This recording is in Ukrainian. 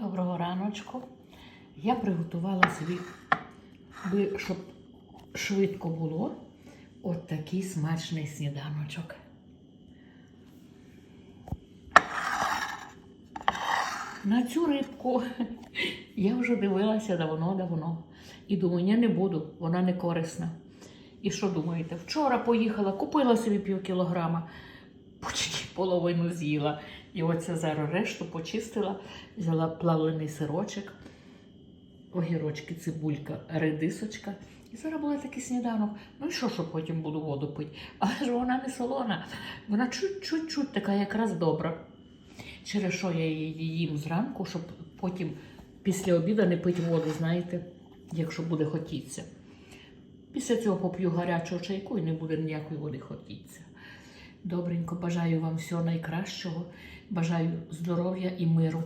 Доброго раночку. Я приготувала собі, щоб швидко було, от такий смачний сніданочок. На цю рибку я вже дивилася давно-давно. І думаю, я не буду, вона не корисна. І що думаєте? Вчора поїхала, купила собі пів кілограма, почти половину з'їла. І оце зараз решту почистила, взяла плавлений сирочок, огірочки, цибулька, редисочка. І зараз буде такий сніданок. Ну і що, що потім буду воду пити? Але ж вона не солона, вона чуть-чуть така якраз добра. Через що я її їм зранку, щоб потім після обіду не пити воду, знаєте, якщо буде хотіться. Після цього поп'ю гарячого чайку і не буде ніякої води хотіться. Добренько, бажаю вам всього найкращого, бажаю здоров'я і миру.